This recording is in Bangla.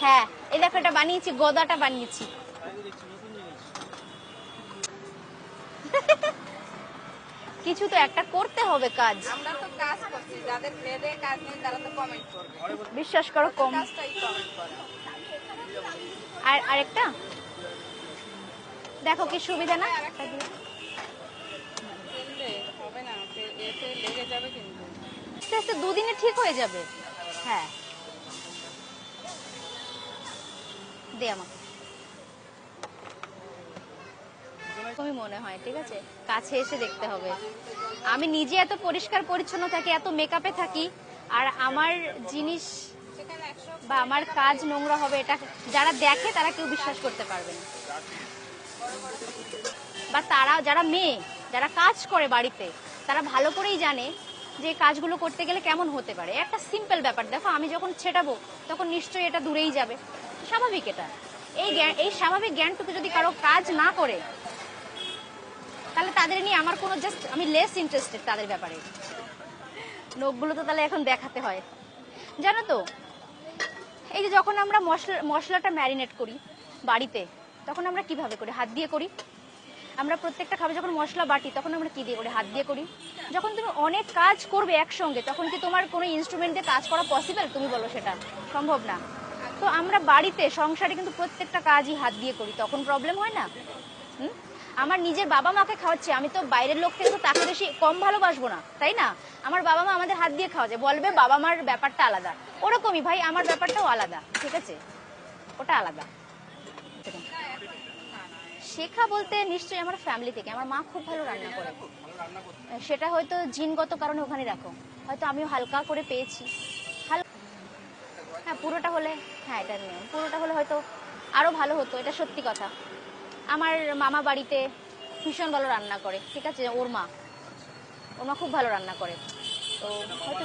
হ্যাঁ এই দেখো এটা বানিয়েছি গদাটা বানিয়েছি। কিছু তো একটা করতে হবে কাজ। আমরা তো কাজ করছি যাদের মেয়েদের কাজ নেই তারা তো কমেন্ট করবে। বিশ্বাস করো কম। আর আরেকটা? দেখো কি সুবিধা না? ফেললে হবে না ফে- এতে লেগে যাবে কিন্তু। আস্তে আস্তে দুদিনে ঠিক হয়ে যাবে। হ্যাঁ। দে আমাকে। এরকমই মনে হয়, ঠিক আছে? কাছে এসে দেখতে হবে। আমি নিজে এত পরিষ্কার পরিচ্ছন্ন থাকি, এত মেকআপে থাকি, আর আমার জিনিস বা আমার কাজ নোংরা হবে, এটা যারা দেখে তারা কেউ বিশ্বাস করতে পারবে না। বা তারা, যারা মেয়ে, যারা কাজ করে বাড়িতে, তারা ভালো করেই জানে যে কাজগুলো করতে গেলে কেমন হতে পারে। একটা সিম্পল ব্যাপার, দেখো, আমি যখন ছেটাবো, তখন নিশ্চয়ই এটা দূরেই যাবে। স্বাভাবিক এটা। এই এই স্বাভাবিক জ্ঞানটুকু যদি কারও কাজ না করে, তাহলে তাদের নিয়ে আমার কোনো জাস্ট আমি লেস ইন্টারেস্টেড তাদের ব্যাপারে। নখগুলো তো তাহলে এখন দেখাতে হয়। জানো তো, এই যে যখন আমরা মশলা, মশলাটা ম্যারিনেট করি বাড়িতে, তখন আমরা কীভাবে করি? হাত দিয়ে করি? আমরা প্রত্যেকটা খাবার যখন মশলা বাটি, তখন আমরা কি দিয়ে করি? হাত দিয়ে করি। যখন তুমি অনেক কাজ করবে একসঙ্গে, তখন কি তোমার কোনো ইনস্ট্রুমেন্ট দিয়ে কাজ করা পসিবল তুমি বলো সেটা। সম্ভব না। তো আমরা বাড়িতে, সংসারে কিন্তু প্রত্যেকটা কাজই হাত দিয়ে করি, তখন প্রবলেম হয় না? হুম? আমার নিজের বাবা মাকে খাওয়াচ্ছি, আমি তো বাইরের লোক থেকে তো তাকে বেশি কম ভালোবাসবো না, তাই না? আমার বাবা মা আমাদের হাত দিয়ে খাওয়া যায় বলবে বাবা মার ব্যাপারটা আলাদা। ওরকমই ভাই, আমার ব্যাপারটাও আলাদা, ঠিক আছে? ওটা আলাদা। শেখা বলতে নিশ্চয়ই আমার ফ্যামিলি থেকে, আমার মা খুব ভালো রান্না করে। সেটা হয়তো জিনগত কারণে ওখানে রাখো, হয়তো আমিও হালকা করে পেয়েছি। হ্যাঁ পুরোটা হলে হ্যাঁ এটা নিয়ম পুরোটা হলে হয়তো আরও ভালো হতো, এটা সত্যি কথা। আমার মামা বাড়িতে ভীষণ ভালো রান্না করে, ঠিক আছে, ওর মা। ওর মা খুব ভালো রান্না করে। তো হয়তো